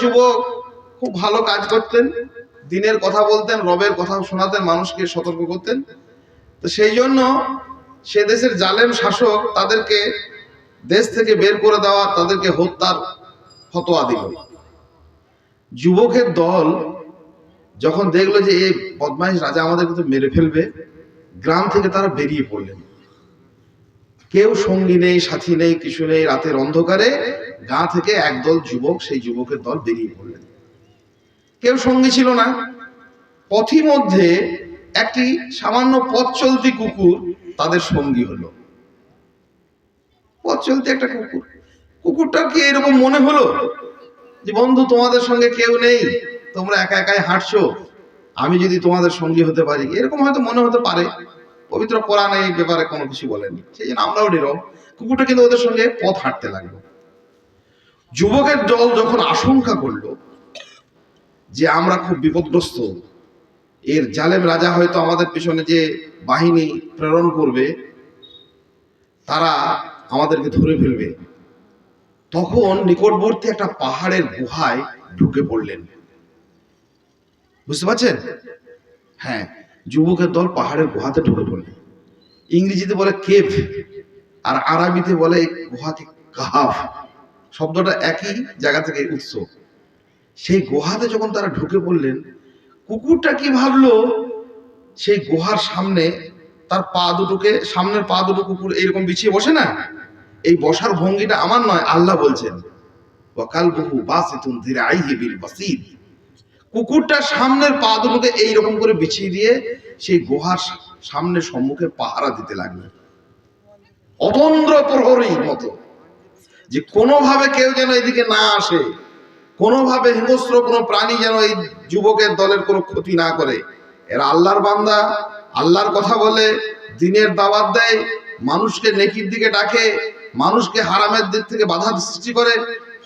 যুবক খুব ভালো কাজ করতেন, দিনের কথা বলতেন, রবের কথা শোনাতেন, মানুষকে সতর্ক করতেন। তো সেই জন্য সে দেশের জালেম শাসক তাদেরকে দেশ থেকে বের করে দেওয়া, তাদেরকে হত্যার ফতোয়া দিল। যুবকের দল যখন দেখল যে এই বদমাইশ রাজা আমাদের কিন্তু মেরে ফেলবে, গ্রাম থেকে তারা বেরিয়ে পড়লেন। কেউ সঙ্গী নেই, সাথী নেই, কিছু নেই, রাতের অন্ধকারে গা থেকে একদল যুবক, সেই যুবকের দল বেরিয়ে পড়লেন। কেউ সঙ্গী ছিল না। পথি মধ্যে একটি সামান্য পথ চলতি কুকুর তাদের সঙ্গী হলো। পথ চলতি একটা কুকুর। কুকুরটার কি এরকম মনে হলো? যে, বন্ধু, তোমাদের সঙ্গে কেউ নেই। তোমরা একা একাই হাঁটছো। আমি যদি তোমাদের সঙ্গী হতে পারি। এরকম হয়তো মনে হতে পারে। পবিত্র কোরআন এই ব্যাপারে কোনো কিছু বলেনি সেই জন্য আমরাও নীরব। কুকুরটা কিন্তু ওদের সঙ্গে পথ হাঁটতে লাগল। যুবকের দল যখন আশঙ্কা করল যে আমরা খুব বিপদগ্রস্ত, এর জালেম রাজা হয়তো আমাদের পিছনে যে বাহিনী প্রেরণ করবে, তারা আমাদেরকে ধরে ফেলবে। তখন নিকটবর্তী একটা পাহাড়ের গুহায় ঢুকে পড়লেন। বুঝতে পারছেন? হ্যাঁ যুবকের দল পাহাড়ের গুহাতে ঢুকে পড়লেন ইংরেজিতে বলে কেভ, আর আরবিতে বলে গুহাকে কাহাফ। শব্দটা একই জায়গা থেকে উৎস। সেই গুহাতে যখন তারা ঢুকে পড়লেন, কুকুরটা কি ভাবলো, সেই গুহার সামনে তার পা দুটোকে, সামনের পা দুটো কুকুর এইরকম বিছিয়ে বসে না? এই বসার ভঙ্গিটা আমার নয়, আল্লাহ বলছেন। ওয়াকাল বহু বাসিতুন ধীরে আইহি বিল বাসিদ। কুকুরটার সামনের পা দুটোকে এইরকম করে বিছিয়ে দিয়ে সেই গুহার সামনে সম্মুখে পাহারা দিতে লাগল। অতন্দ্র প্রহরীর মতো। যে কোনোভাবে কেউ যেন এদিকে না আসে, কোনোভাবে হিংস্র কোনো প্রাণী যেন এই যুবকের দলের কোনো ক্ষতি না করে। এরা আল্লাহর বান্দা, আল্লাহর কথা বলে, দিনের দাওয়াত দেয়, মানুষকে নেকির দিকে ডাকে, মানুষকে হারামের দিক থেকে বাধা সৃষ্টি করে,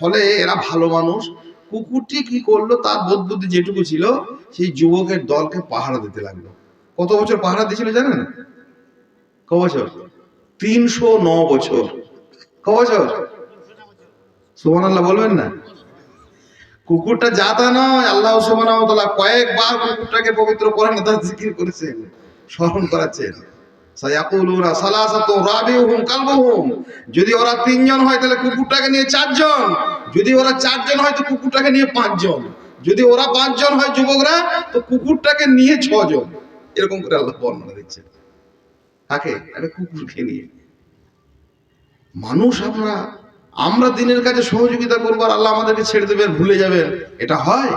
ফলে এরা ভালো মানুষ। কুকুরটি কি করল? তার বোধ যেটুকু ছিল, সেই যুবকের দলকে পাহারা দিতে লাগল। কত বছর পাহারা দিয়েছিল জানেন? ক বছর? তিনশো ন বছর। ক বছর? সুবহান আল্লাহ বলবেন না? কুকুরটা জাতা নয়, আল্লাহ ওয়া কয়েকবার কুকুরটাকে পবিত্র কোরআনে তার জিকির করেছেন, স্মরণ করাচ্ছেন। যদি ওরা তিনজন হয় তাহলে কুকুরটাকে নিয়ে চারজন। যদি ওরা চারজন হয় তো কুকুরটাকে নিয়ে পাঁচজন। যদি ওরা পাঁচজন হয় যুবকরা, তো কুকুরটাকে নিয়ে ছজন। এরকম করে আল্লাহ বর্ণনা দিচ্ছেন। কাকে? একটা কুকুরকে নিয়ে। মানুষ আমরা আমরা দিনের কাছে সহযোগিতা করব আর আল্লাহ আমাদেরকে ছেড়ে দেবেন ভুলে যাবেন এটা হয়?